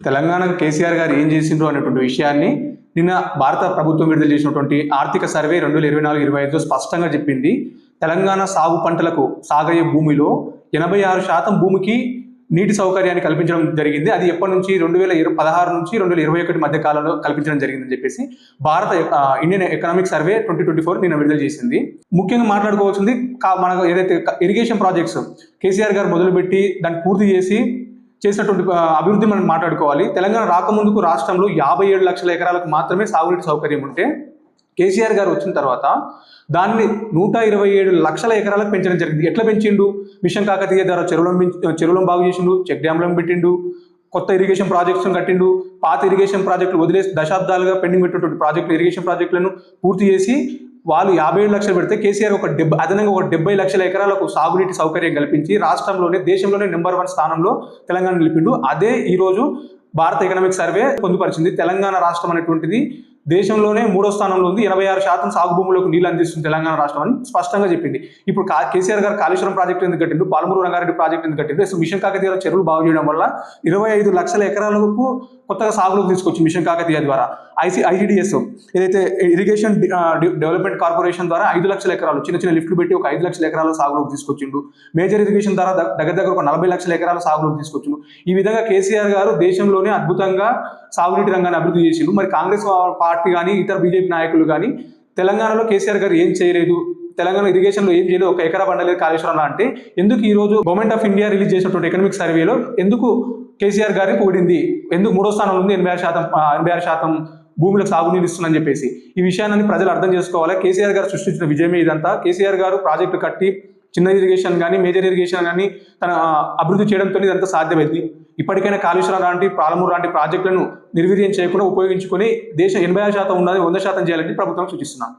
తెలంగాణ కేసీఆర్ గారు ఏం చేసిండ్రు అనేటువంటి విషయాన్ని నిన్న భారత ప్రభుత్వం విడుదల చేసినటువంటి ఆర్థిక సర్వే రెండు వేల ఇరవై నాలుగు ఇరవై ఐదులో స్పష్టంగా చెప్పింది. తెలంగాణ సాగు పంటలకు సాగయ్యే భూమిలో ఎనభై ఆరు శాతం భూమికి నీటి సౌకర్యాన్ని కల్పించడం జరిగింది. అది ఎప్పటి నుంచి? రెండు వేల ఇరవై పదహారు నుంచి రెండు వేల ఇరవై ఒకటి మధ్య కాలంలో కల్పించడం జరిగిందని చెప్పేసి భారత Indian economic survey twenty twenty four నిన్న విడుదల చేసింది. ముఖ్యంగా మాట్లాడుకోవాల్సింది కా- మనకు ఏదైతే ఇరిగేషన్ ప్రాజెక్ట్స్ కేసీఆర్ గారు మొదలుపెట్టి దాన్ని పూర్తి చేసి చేసినటువంటి అభివృద్ధి మనం మాట్లాడుకోవాలి. తెలంగాణ రాకముందుకు రాష్ట్రంలో యాభై ఏడు లక్షల ఎకరాలకు మాత్రమే సాగునీటి సౌకర్యం ఉంటే కేసీఆర్ గారు వచ్చిన తర్వాత దాన్ని నూట ఇరవై ఏడు లక్షల ఎకరాలకు పెంచడం జరిగింది. ఎట్లా పెంచిండు? మిషన్ కాకతీయ ద్వారా చెరువులను పెంచి- చెరువులను బాగు చేసిండు చెక్ డ్యామ్లను పెట్టిండు కొత్త ఇరిగేషన్ ప్రాజెక్ట్స్ కట్టిండు పాత ఇరిగేషన్ ప్రాజెక్టులు వదిలేసి దశాబ్దాలుగా పెండింగ్ పెట్టినటువంటి ప్రాజెక్టులు ఇరిగేషన్ ప్రాజెక్టులను పూర్తి చేసి వాళ్ళు యాభై ఏడు లక్షలు పెడితే కేసీఆర్ ఒక డెబ్బై అదనంగా ఒక డెబ్బై లక్షల ఎకరాలకు సాగునీటి సౌకర్యం కల్పించి రాష్ట్రంలోనే దేశంలోనే నెంబర్ వన్ స్థానంలో తెలంగాణ నిలిపిండు. అదే ఈరోజు భారత ఎకనామిక్ సర్వే పొందుపరిచింది. తెలంగాణ రాష్ట్రం అనేటువంటిది దేశంలోనే మూడో స్థానంలో ఉంది. ఎనభై ఆరు శాతం సాగు భూములకు నీళ్ళు అందిస్తుంది తెలంగాణ రాష్ట్రం అని స్పష్టంగా చెప్పింది. ఇప్పుడు కా- కేసీఆర్ గారు కాళేశ్వరం ప్రాజెక్టు ఎందుకు కట్టిండు పాలమూరు రంగారెడ్డి ప్రాజెక్టు ఎందుకు కట్టిండు అసలు మిషన్ కాకతీయ చెరువులు బాగు చేయడం వల్ల ఇరవై ఐదు లక్షల ఎకరాలకు కొత్తగా సాగులోకి తీసుకొచ్చి మిషన్ కాకతీయ ద్వారా ఐసి ఐసిడిఎస్ ఏదైతే ఇరిగేషన్ డెవలప్మెంట్ కార్పొరేషన్ ద్వారా ఐదు లక్షల ఎకరాలు చిన్న చిన్న లిఫ్ట్లు పెట్టి ఒక ఐదు లక్షల ఎకరాల సాగులోకి తీసుకొచ్చిండు మేజర్ ఇరిగేషన్ ద్వారా దగ్గర దగ్గర ఒక నలభై లక్షల ఎకరాల సాగులోకి తీసుకొచ్చిండు ఈ విధంగా కేసీఆర్ గారు దేశంలోనే అద్భుతంగా సాగునీటి రంగాన్ని అభివృద్ధి చేసిండు. మరి కాంగ్రెస్ పార్టీ కానీ ఇతర బీజేపీ నాయకులు కానీ తెలంగాణలో కేసీఆర్ గారు ఏం చేయలేదు? తెలంగాణ ఇరిగేషన్లో ఏం చేయలేదు? ఒక ఎకరా బండలేదు కాళేశ్వరం అంటే ఎందుకు ఈ రోజు గవర్నమెంట్ ఆఫ్ ఇండియా రిలీజ్ చేసినటువంటి ఎకనామిక్ సర్వేలో ఎందుకు కేసీఆర్ గారిని కూడింది ఎందుకు మూడో స్థానంలో ఉంది? ఎనభై ఆరు శాతం ఎనభై ఆరు శాతం భూములకు సాగునీరు ఇస్తుందని చెప్పేసి. ఈ విషయాన్ని ప్రజలు అర్థం చేసుకోవాలి. కేసీఆర్ గారు సృష్టించిన విజయమే ఇదంతా. కేసీఆర్ గారు ప్రాజెక్టు కట్టి చిన్న ఇరిగేషన్ కానీ మేజర్ ఇరిగేషన్ కానీ తన అభివృద్ధి చేయడంతో ఇదంతా సాధ్యమైంది. ఇప్పటికైనా కాళేశ్వరం లాంటి పాలమూరు లాంటి ప్రాజెక్టులను నిర్వీర్యం చేయకుండా ఉపయోగించుకొని దేశం ఎనభై శాతం ఉన్నది వంద శాతం చేయాలని ప్రభుత్వం సూచిస్తున్నాను